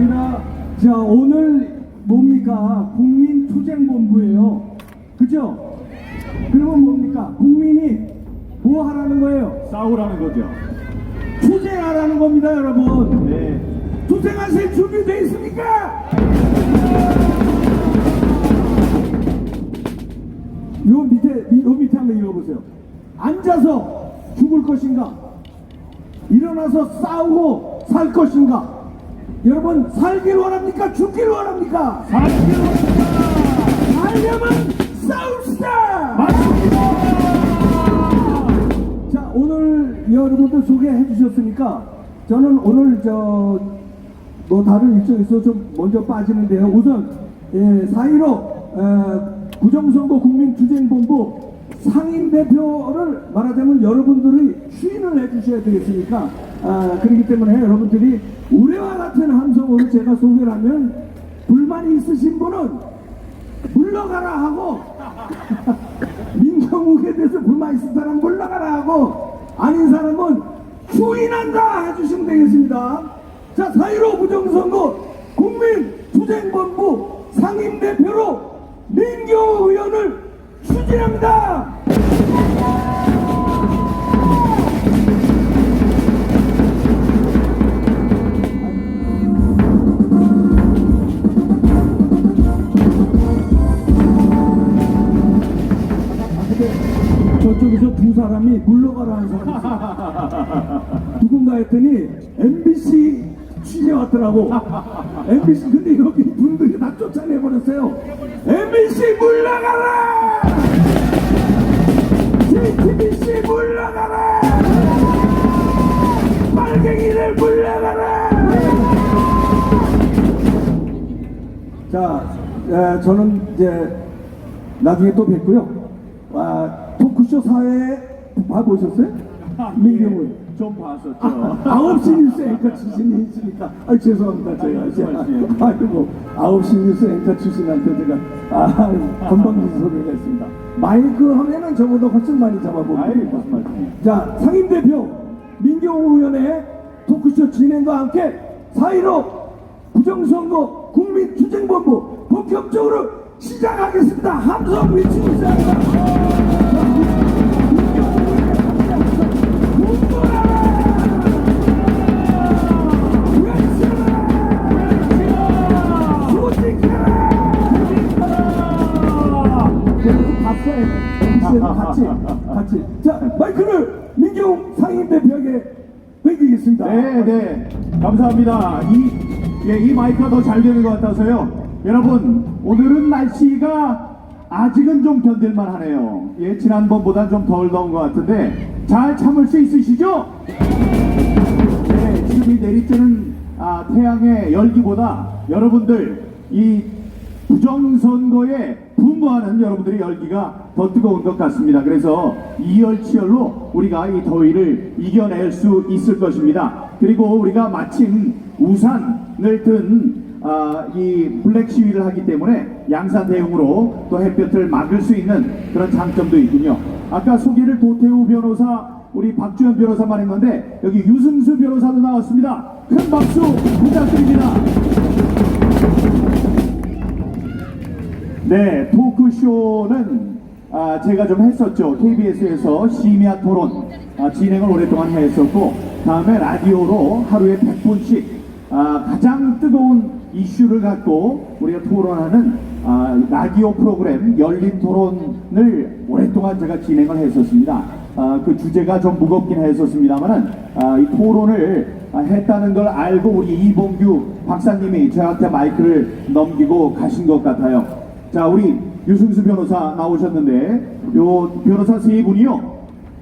반갑습니다. 자, 오늘 뭡니까? 국민투쟁본부예요. 그죠? 그러면 뭡니까? 국민이 뭐 하라는 거예요? 싸우라는 거죠. 투쟁하라는 겁니다, 여러분. 네. 투쟁하실 준비 돼 있습니까? 요 밑에, 이- 요 밑에 한번 읽어보세요. 앉아서 죽을 것인가? 일어나서 싸우고 살 것인가? 여러분, 살길 원합니까? 죽길 원합니까? 살기로 살려면 싸웁시다! 맞습니다. 자 오늘 여러분들 소개해 주셨으니까 저는 오늘 저 뭐 다른 일정에서 좀 먼저 빠지는데요. 우선 예, 4.15 부정선거 국민투쟁본부 상임 대표를 말하자면 여러분들이 추인을 해주셔야 되겠으니까 아, 그렇기 때문에 여러분들이 우레와 같은 함성으로 제가 소개를 하면 불만이 있으신 분은 물러가라 하고 민경욱에 대해서 불만 있은 사람 물러가라 하고 아닌 사람은 추인한다 해주시면 되겠습니다. 자, 4.15 부정선거 국민투쟁본부 상임대표로 민경욱 의원을 추진합니다. 누군가 했더니 MBC 취재 왔더라고. MBC 근데 여기 분들이 다 쫓아내버렸어요. MBC 물러가라! JTBC 물러가라! 빨갱이를 물러가라! 자, 에, 저는 이제 나중에 또 뵙고요. 아, 토크쇼 사회 봐보셨어요? 민경훈. 좀 봤었죠. 아홉 시 뉴스 앵커 출신이 있으니까 아 죄송합니다 제가. 아이고 아홉 시 뉴스 앵커 출신한테 제가 아 건방진 소리를 했습니다 마이크 하면은 저보다 훨씬 많이 무슨 말씀이에요? 자 상임대표 민경호 의원의 토크쇼 진행과 함께 4.15 부정선거 국민투쟁본부 본격적으로 시작하겠습니다 함성 외치고 시작합니다 같이 같이 자 마이크를 민경 상임 대표에게 맡기겠습니다. 네, 네. 감사합니다. 이, 예, 이 마이크가 더 잘 되는 것 같아서요. 여러분, 오늘은 날씨가 아직은 좀 견딜만 하네요. 예, 지난번보다 좀덜 더운 것 같은데, 잘 참을 수 있으시죠? 네, 지금 이 내리쬐는 아, 태양의 열기보다 여러분들 이 부정선거에 분모하는 여러분들의 열기가 더 뜨거운 것 같습니다. 그래서 이열치열로 우리가 이 더위를 이겨낼 수 있을 것입니다. 그리고 우리가 마침 우산을 든 아, 이 블랙 시위를 하기 때문에 양산 대응으로 또 햇볕을 막을 수 있는 그런 장점도 있군요. 아까 소개를 도태우 변호사, 우리 박주현 변호사만 했는데 여기 유승수 변호사도 나왔습니다. 큰 박수 부탁드립니다. 네, 토크쇼는 아, 제가 좀 했었죠. KBS에서 심야 토론 아, 진행을 오랫동안 했었고, 다음에 라디오로 하루에 100분씩 아, 가장 뜨거운 이슈를 갖고 우리가 토론하는 아, 라디오 프로그램 열린 토론을 오랫동안 제가 진행을 했었습니다. 아, 그 주제가 좀 무겁긴 했었습니다만은 아, 이 토론을 아, 했다는 걸 알고 우리 이봉규 박사님이 저한테 마이크를 넘기고 가신 것 같아요. 자, 우리 유승수 변호사 나오셨는데, 요 변호사 세 분이요,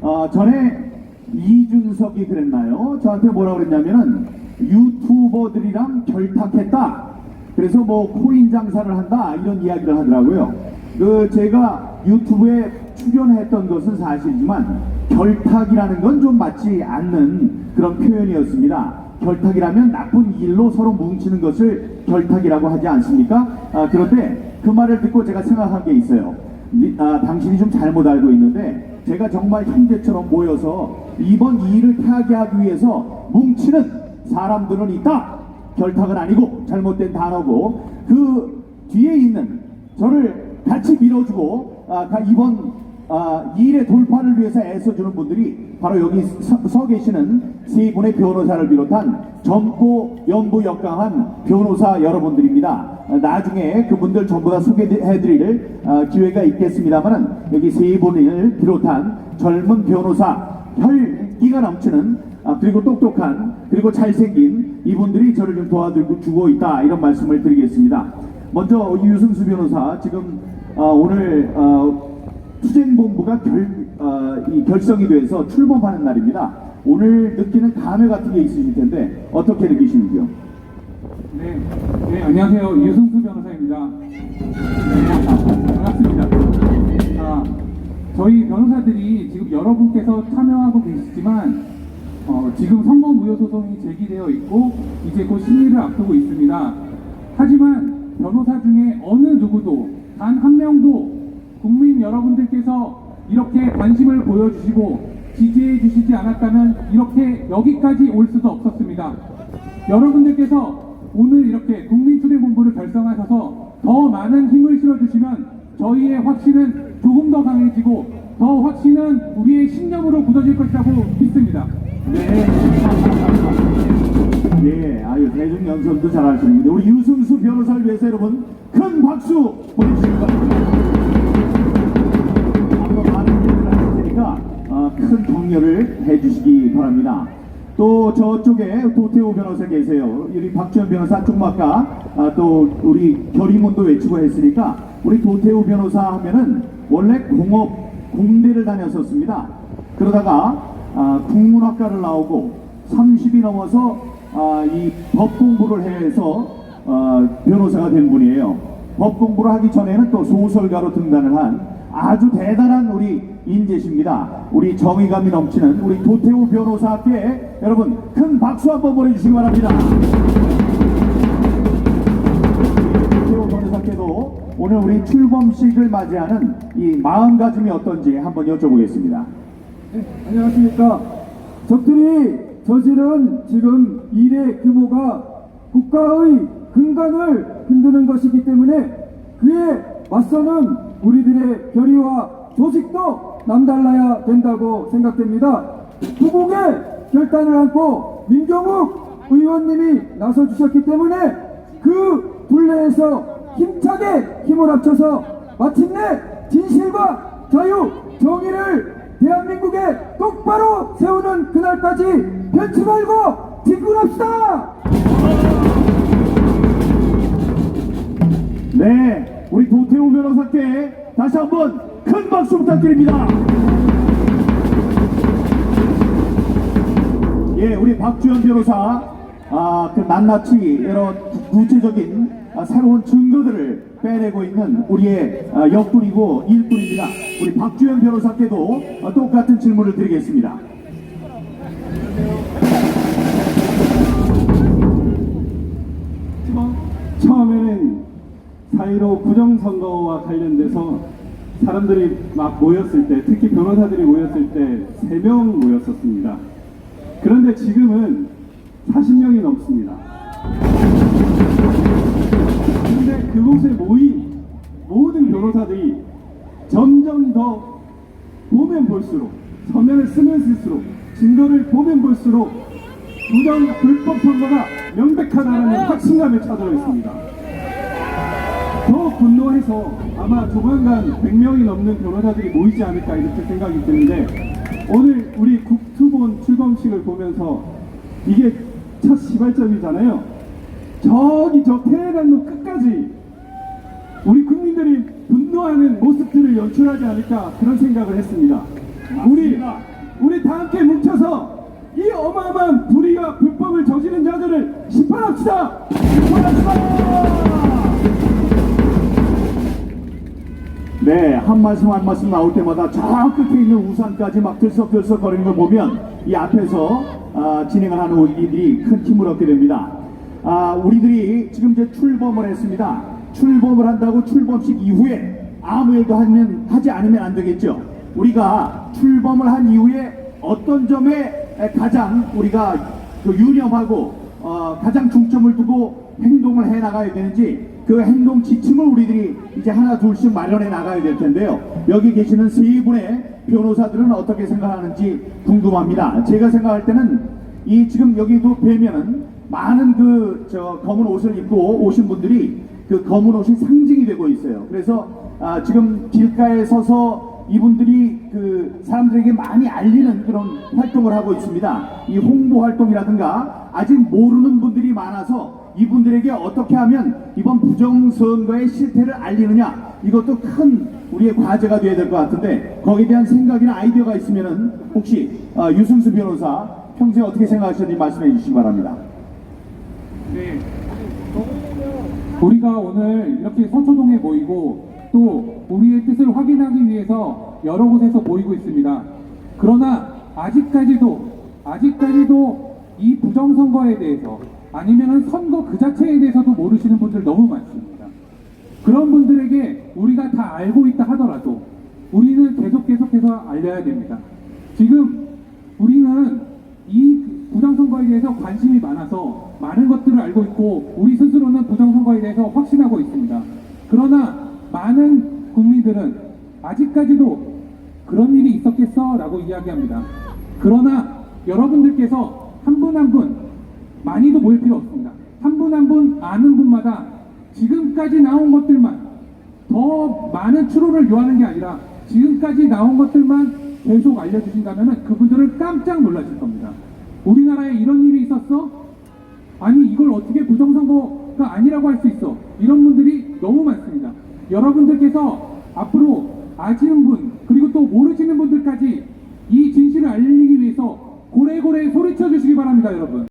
어, 전에 이준석이 그랬나요? 저한테 뭐라 그랬냐면은, 유튜버들이랑 결탁했다. 그래서 뭐 코인 장사를 한다. 이런 이야기를 하더라고요. 그, 제가 유튜브에 출연했던 것은 사실이지만, 결탁이라는 건 좀 맞지 않는 그런 표현이었습니다. 결탁이라면 나쁜 일로 서로 뭉치는 것을 결탁이라고 하지 않습니까? 아, 그런데 그 말을 듣고 제가 생각한 게 있어요. 니- 아, 당신이 좀 잘못 알고 있는데 제가 정말 형제처럼 모여서 이번 이 일을 타개하기 위해서 뭉치는 사람들은 있다. 결탁은 아니고 잘못된 단어고 그 뒤에 있는 저를 같이 밀어주고 아, 가- 이번 아, 이 일의 돌파를 위해서 애써주는 분들이 바로 여기 서, 서 계시는 세 분의 변호사를 비롯한 젊고 연부역강한 변호사 여러분들입니다. 아, 나중에 그분들 전부 다 소개해드릴 아, 기회가 있겠습니다만은 여기 세 분을 비롯한 젊은 변호사 혈기가 넘치는 아, 그리고 똑똑한 그리고 잘생긴 이분들이 저를 좀 도와주고 주고 있다 이런 말씀을 드리겠습니다. 먼저 유승수 변호사 지금 아, 오늘 어, 투쟁본부가 결, 어, 이 결성이 돼서 출범하는 날입니다. 오늘 느끼는 감회 같은 게 있으실 텐데 어떻게 느끼시는지요? 네, 네 안녕하세요 유승수 변호사입니다. 네, 반갑습니다. 자, 저희 변호사들이 지금 여러분께서 참여하고 계시지만 어, 지금 선거 무효 소송이 제기되어 있고 이제 곧 심리를 앞두고 있습니다. 하지만 변호사 중에 어느 누구도 단 한 명도 국민 여러분들께서 이렇게 관심을 보여주시고 지지해 주시지 않았다면 이렇게 여기까지 올 수도 없었습니다. 여러분들께서 오늘 이렇게 국민투쟁본부를 결성하셔서 더 많은 힘을 실어주시면 저희의 확신은 조금 더 강해지고 더 확신은 우리의 신념으로 굳어질 것이라고 믿습니다. 네. 예, 아유 대중 연설도 잘하시는데 우리 유승수 변호사를 위해서 여러분 큰 박수 보내주시기 바랍니다. 격려를 해주시기 바랍니다. 또 저쪽에 도태호 변호사 계세요. 우리 박주현 변호사 아까 아, 또 우리 결의문도 외치고 했으니까 우리 도태호 변호사 하면은 원래 공업 공대를 다녔었습니다. 그러다가 아, 국문학과를 나오고 30이 넘어서 아, 이법 공부를 해서 어, 변호사가 된 분이에요. 법 공부를 하기 전에는 또 소설가로 등단을 한 아주 대단한 우리 인재십니다. 우리 정의감이 넘치는 우리 도태우 변호사께 여러분 큰 박수 한번 보내주시기 바랍니다. 도태우 변호사께도 오늘 우리 출범식을 맞이하는 이 마음가짐이 어떤지 한번 여쭤보겠습니다. 네, 안녕하십니까. 적들이 저지른 지금 일의 규모가 국가의 근간을 흔드는 것이기 때문에 그에 맞서는 우리들의 결의와 조직도 남달라야 된다고 생각됩니다. 후국의 결단을 안고 민경욱 의원님이 나서 주셨기 때문에 그 둘레에서 힘차게 힘을 합쳐서 마침내 진실과 자유, 정의를 대한민국에 똑바로 세우는 그날까지 변치 말고 진군합시다! 네, 우리 도태우 변호사께 다시 한번 큰 박수 부탁드립니다. 예, 우리 박주현 변호사, 아, 그 낱낱이 구- 구체적인 아, 새로운 증거들을 빼내고 있는 우리의 아, 역군이고 일꾼입니다. 우리 박주현 변호사께도 아, 똑같은 질문을 드리겠습니다. 4.15 부정선거와 관련돼서 사람들이 막 모였을 때, 특히 변호사들이 모였을 때 3명 모였었습니다. 그런데 지금은 40명이 넘습니다. 근데 그곳에 모인 모든 변호사들이 점점 더 보면 볼수록, 서면을 쓰면 쓸수록, 증거를 보면 볼수록 부정 불법 선거가 명백하다는 확신감에 차들어 있습니다. 더 분노해서 아마 조만간 100명이 넘는 변호사들이 모이지 않을까 이렇게 생각이 드는데 오늘 우리 국투본 출범식을 보면서 이게 첫 시발점이잖아요. 저기 저 테헤란로 끝까지 우리 국민들이 분노하는 모습들을 연출하지 않을까 그런 생각을 했습니다. 우리 우리 다 함께 뭉쳐서 이 어마어마한 불의와 불법을 저지른 자들을 심판합시다. 심판합시다. 네, 한 말씀 한 말씀 나올 때마다 저 끝에 있는 우산까지 막 들썩들썩 거리는 걸 보면 이 앞에서 아, 진행을 하는 우리들이 큰 힘을 얻게 됩니다. 아, 우리들이 지금 이제 출범을 했습니다. 출범을 한다고 출범식 이후에 아무 일도 하면, 하지 않으면 안 되겠죠. 우리가 출범을 한 이후에 어떤 점에 가장 우리가 그 유념하고 어, 가장 중점을 두고 행동을 해 나가야 되는지 그 행동 지침을 우리들이 이제 하나 둘씩 마련해 나가야 될 텐데요. 여기 계시는 세 분의 변호사들은 어떻게 생각하는지 궁금합니다. 제가 생각할 때는 이 지금 여기도 뵈면은 많은 그 저 검은 옷을 입고 오신 분들이 그 검은 옷이 상징이 되고 있어요. 그래서 아, 지금 길가에 서서 이분들이 그 사람들에게 많이 알리는 그런 활동을 하고 있습니다. 이 홍보 활동이라든가 아직 모르는 분들이 많아서 이분들에게 어떻게 하면 이번 부정선거의 실태를 알리느냐 이것도 큰 우리의 과제가 되어야 될 것 같은데 거기에 대한 생각이나 아이디어가 있으면은 혹시 어, 유승수 변호사 평소에 어떻게 생각하셨는지 말씀해 주시기 바랍니다. 네. 우리가 오늘 이렇게 서초동에 모이고 또 우리의 뜻을 확인하기 위해서 여러 곳에서 모이고 있습니다. 그러나 아직까지도 아직까지도 이 부정선거에 대해서 아니면은 선거 그 자체에 대해서도 모르시는 분들 너무 많습니다. 그런 분들에게 우리가 다 알고 있다 하더라도 우리는 계속 계속해서 알려야 됩니다. 지금 우리는 이 부정선거에 대해서 관심이 많아서 많은 것들을 알고 있고 우리 스스로는 부정선거에 대해서 확신하고 있습니다. 그러나 많은 국민들은 아직까지도 그런 일이 있었겠어? 라고 이야기합니다. 그러나 여러분들께서 한 분 한분 많이도 모일 필요 없습니다. 한 분 한 분 아는 분마다 지금까지 나온 것들만 더 많은 추론을 요하는 게 아니라 지금까지 나온 것들만 계속 알려주신다면 그분들을 깜짝 놀라실 겁니다. 우리나라에 이런 일이 있었어? 아니 이걸 어떻게 부정선거가 아니라고 할 수 있어? 이런 분들이 너무 많습니다. 여러분들께서 앞으로 아시는 분 그리고 또 모르시는 분들까지 이 진실을 알리기 위해서 고래고래 소리쳐 주시기 바랍니다 여러분